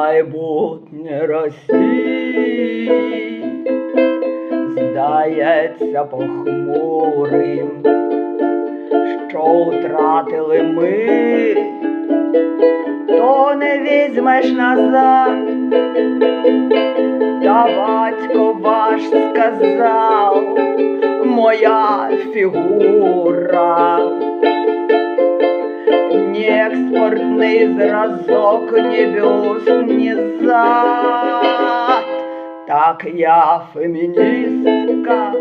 майбутнє Росії здається похмурим, що втратили ми, то не візьмеш назад, та батько ваш сказав, моя фігура. Ні зразок, ні бюст, ні зад. Так я феміністка,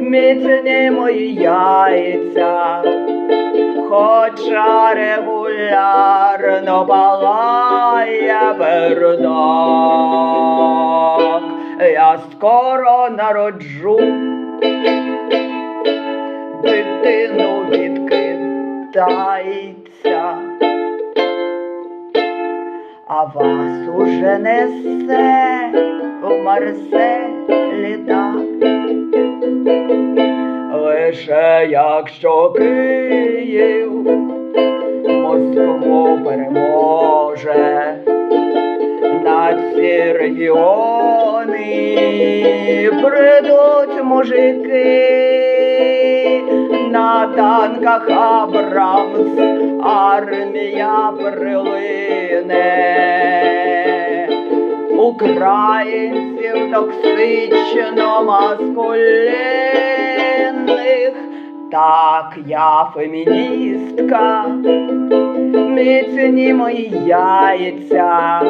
міцні мої яйця, хоча регулярно палає пердак. Я скоро народжу дитину від вас уже несе в Марселі так. Лише якщо Київ Москву переможе на ці регіони придуть мужики на танках Абрамс, армія прилине. Українців токсично маскулинних, так я феміністка, міцні мої яйця,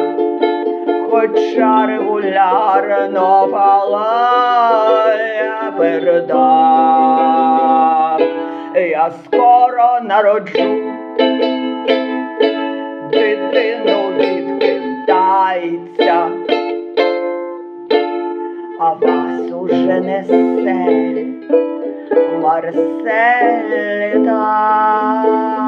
хоча регулярно палає передак, я скоро народжу уже несе Марсель літає.